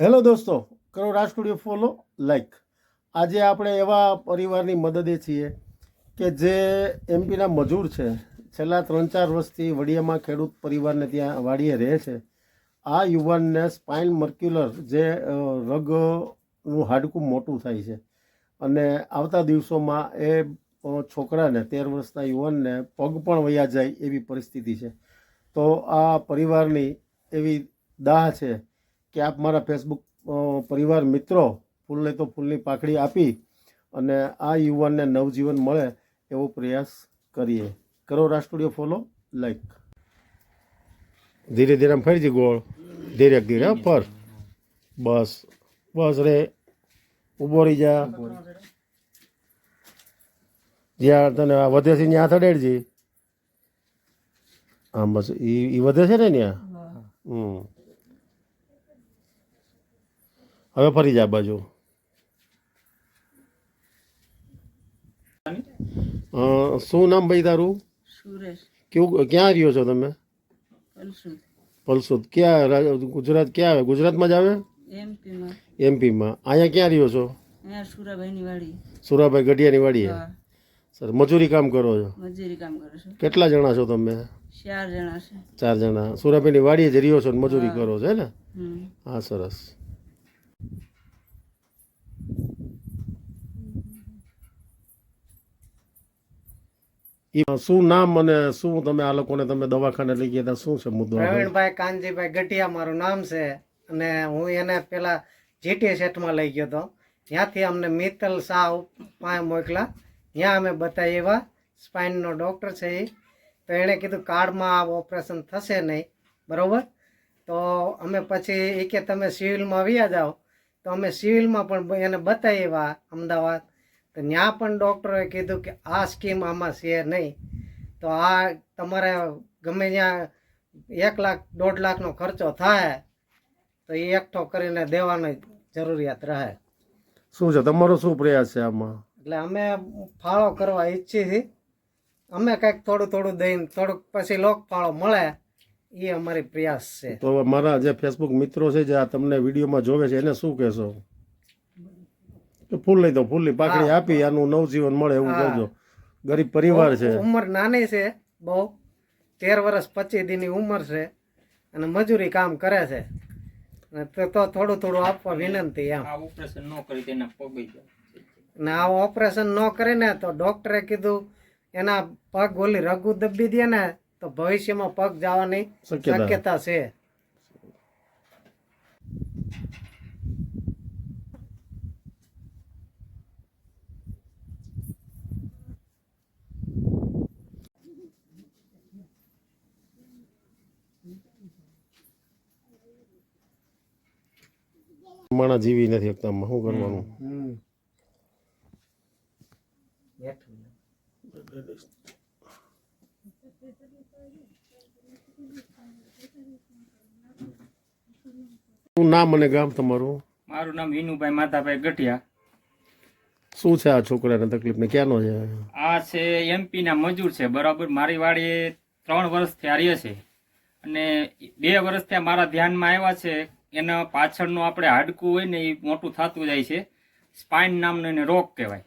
Hello દોસ્તો, કરો રાજ studio follow, like. આજે આપણે એવા પરિવારની મદદે છીએ કે જે એમપીના મજૂર છે. છેલ્લા ત્રણ ચાર વર્ષથી વડિયામાં ખેડૂત પરિવારને ત્યાં વાડીએ રહે છે. આ યુવાનને સ્પાઇન મર્ક્યુલર જે રગનું હાડકું મોટું થાય છે. અને આવતા દિવસોમાં એ છોકરાને તેર વર્ષના યુવાનને પગ પણ વયા જાય એવી પરિસ્થિતિ છે. તો આ પરિવારની એવી દાહ છે કે આપ મારા ફેસબુક પરિવાર મિત્રો ફૂલને તો ફૂલની પાકડી આપી અને આ યુવાનને નવજીવન મળે એવો પ્રયાસ કરીએ. કરો રાષ્ટ્રીય ફોલો લાઈક ધીરે ધીરે આમ ફરીથી ગોળ. ધીરે ધીરે હો, ફર. બસ બસ રે. ઊભો રહી જા. જ્યાં તને આ વધે છે ત્યાં થડેડજી આમ બસ એ વધે છે ને ત્યાં? હમ. હવે ફરી જાય બાજુ. શું નામ ભાઈ તારું? સુરેશ. કેવું ક્યાં રહ્યો છો તમે? પલસુદ ક્યાં ગુજરાત ક્યાં આવે? ગુજરાતમાં જ આવે? એમપીમાં. અહીંયા ક્યાં રહ્યો છો? સુરાભાઈ ગઢિયાની વાડીએ? સર મજૂરી કામ કરો છો? મજૂરી કામ કરો છો. કેટલા જણા છો તમે? ચાર જણા ચાર જણા. સુરાભાઈની વાડીએ જ રહ્યો છો ને મજૂરી કરો છો હે ને? હા સરસ. શું નામ અને શું તમે આ લોકોને તમે દવાખાને લઈ ગયા હતા શું છે મુદ્દો? પ્રવીણભાઈ કાનજીભાઈ ગઢિયા મારું નામ છે અને હું એને પેલા જીટી સેટમાં લઈ ગયો હતો ત્યાંથી અમને મિત્તલ શાહ પાસે મોકલા. ત્યાં અમે બતાવ્યા સ્પાઇનનો ડૉક્ટર છે એ તો એણે કીધું કાર્ડમાં આ ઓપરેશન થશે નહીં. બરાબર? તો અમે પછી એ કે તમે સિવિલમાં આવ્યા જાઓ. તો અમે સિવિલમાં પણ એને બતાવ્યા અમદાવાદ. તો ત્યાં પણ ડૉક્ટરોએ કીધું કે આ સ્કીમ આમાં છે નહીં. તો આ તમારે ગમે ત્યાં એક લાખ દોઢ લાખનો ખર્ચો થાય તો એ એકઠો કરીને દેવાની જરૂરિયાત રહે. શું છે? તમારો શું પ્રયાસ છે આમાં? એટલે અમે ફાળો કરવા ઈચ્છી છીએ. અમે કંઈક થોડું થોડું દઈને થોડુંક પછી લોક ફાળો મળે એ અમારી પ્રયાસ છે. તો મારા જે ફેસબુક મિત્રો છે જે આ તમને વિડીયોમાં જોવે છે એને શું કહેશો? ફૂલ લઈ દો ફૂલની પાકડી આપી આનું નવજીવન મળે એવું હા. કહેજો ગરીબ પરિવાર છે. ઉંમર નાની છે બહુ. તેર વર્ષ પચીસ દીની ઉંમર છે અને મજૂરી કામ કરે છે. તો તો થોડું થોડું આપવા વિનંતી એમ. આ ઓપરેશન ન કરી તેના પગ ને આ ઓપરેશન ન કરે ને તો ડોક્ટરે કીધું એના પગ ઓલી રઘુ દબી દે ને તો ભવિષ્યમાં પગ જવાની. શક્યતા છે. માણા જીવી નથી શકતા શું કરવાનું? શું નામ અને ગામ તમારું? મારું નામ વિનુભાઈ માતાભાઈ ગઢિયા. શું છે આ છોકરાને તકલીફ ને ક્યાંનો છે? આ છે એમપી ના મજૂર છે બરાબર? મારી વાડીએ ત્રણ વર્ષ આ રહે છે. અને બે વર્ષથી મારા ધ્યાનમાં આવ્યા છે. એના પાછળનું આપણે હાડકું હોય ને એ મોટું થતું જાય છે. સ્પાઇન નામનો એને રોગ કહેવાય.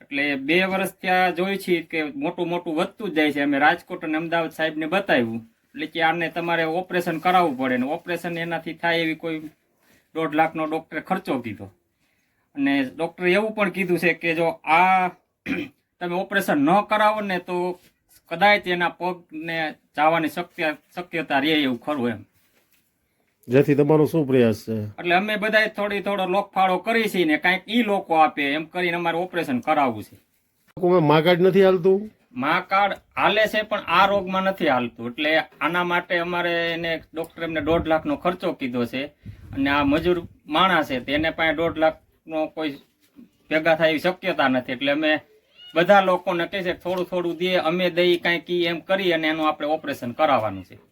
એટલે બે વર્ષ ત્યાં જોઈ છીએ કે મોટું મોટું વધતું જ જાય છે. અમે રાજકોટ અને અમદાવાદ સાહેબને બતાવ્યું. એટલે કે આને તમારે ઓપરેશન કરાવવું પડે ને ઓપરેશન એનાથી થાય એવી કોઈ દોઢ લાખનો ડૉક્ટરે ખર્ચો કીધો. અને ડૉક્ટરે એવું પણ કીધું છે કે જો આ તમે ઓપરેશન ન કરાવો ને તો કદાચ એના પગને ચાવાની શક્ય શક્યતા રહે એવું ખરું એમ. જેથી તમારો શું પ્રયાસ છે? એટલે અમે બધા થોડી થોડો લોકફાળો કરી છે ને કાંઈક ઈ લોકો આપે એમ કરીને અમારે ઓપરેશન કરાવવું છે. માં કાર્ડ નથી હાલતું? મા કાર્ડ હાલે છે પણ આ રોગમાં નથી હાલતું. એટલે આના માટે અમારે એને ડોક્ટર એમને દોઢ લાખનો ખર્ચો કીધો છે અને આ મજૂર માણસ છે તેને પાસે દોઢ લાખનો કોઈ ભેગા થાય એવી શક્યતા નથી. એટલે અમે બધા લોકોને કહે છે થોડું થોડું દે, અમે દઈ કાંઈક એમ કરી અને એનું આપણે ઓપરેશન કરાવવાનું છે.